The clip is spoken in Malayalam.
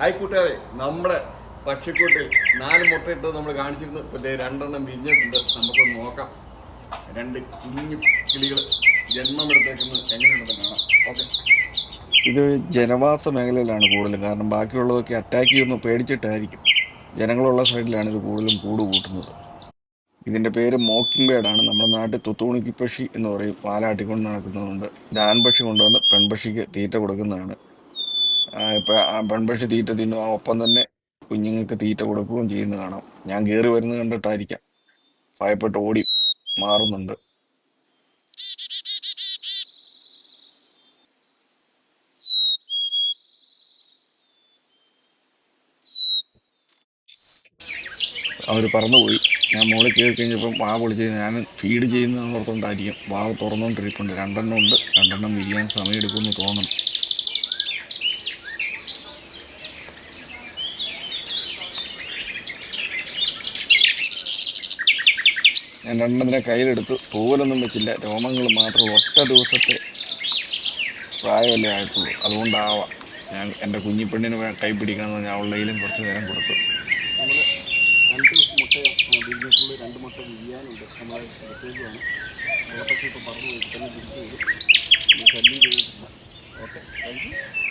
ഹായ് കൂട്ടുകാരെ നമ്മുടെ പക്ഷിക്കൂട്ടിൽ നാല് മുട്ടയിട്ട് നമ്മൾ കാണിച്ചിരുന്നു. ഇപ്പൊ രണ്ടെണ്ണം വിരിഞ്ഞിട്ടുണ്ട്. നമുക്ക് നോക്കാം. രണ്ട് കുഞ്ഞു കിളികൾ ജന്മമെടുത്തേക്കുന്നത് എങ്ങനെയുണ്ടെന്ന് കാണാം. ഓക്കെ. ഇത് ജനവാസ മേഖലയിലാണ് കൂടുതലും. കാരണം ബാക്കിയുള്ളതൊക്കെ അറ്റാക്ക് ചെയ്യുന്നു പേടിച്ചിട്ടായിരിക്കും. ജനങ്ങളുള്ള സൈഡിലാണ് ഇത് കൂടുതലും കൂട് കൂട്ടുന്നത് ഇതിന്റെ പേര് മോക്കിംഗ് ബേഡാണ് നമ്മുടെ നാട്ടിൽ തുത്തൂണിക്ക് പക്ഷി എന്ന് പറയും. പാലാട്ടിക്കൊണ്ട് നടക്കുന്നതുകൊണ്ട് ഇത് ആൺപക്ഷി കൊണ്ടുവന്ന് പെൺപക്ഷിക്ക് തീറ്റ കൊടുക്കുന്നതാണ്. പെൺപക്ഷി തീറ്റ തിന്നും ഒപ്പം തന്നെ കുഞ്ഞുങ്ങൾക്ക് തീറ്റ കൊടുക്കുകയും ചെയ്യുന്ന കാണാം. ഞാൻ കയറി വരുന്നത് കണ്ടിട്ടായിരിക്കാം. ഭയപ്പെട്ട് ഓടി മാറുന്നുണ്ട്. അവർ പറന്നുപോയി. ഞാൻ മുകളിൽ കയറി കഴിഞ്ഞപ്പം വാ പൊളിച്ച് ഞാൻ ഫീഡ് ചെയ്യുന്നതെന്ന് ഓർത്തുകൊണ്ടായിരിക്കും. വാവ് തുറന്നുകൊണ്ടിരിപ്പുണ്ട്. രണ്ടെണ്ണം ഉണ്ട്. രണ്ടെണ്ണം വിരിയാൻ സമയമെടുക്കുമെന്ന് തോന്നുന്നു. ഞാൻ രണ്ടെണ്ണത്തിനെ കയ്യിലെടുത്ത്. തൂവലൊന്നും വെച്ചില്ല. രോമങ്ങൾ മാത്രം ഒറ്റ ദിവസത്തെ പ്രായമല്ലേ ആയിട്ടുള്ളൂ. അതുകൊണ്ടാവാം ഞാൻ എന്റെ കുഞ്ഞിപ്പെണ്ണിന് കൈ പിടിക്കണമെന്ന് ഞാൻ ഉള്ളതിലും കുറച്ച് നേരം കൊടുത്തു. രണ്ട് മുട്ട ഓക്കെ. Thank you.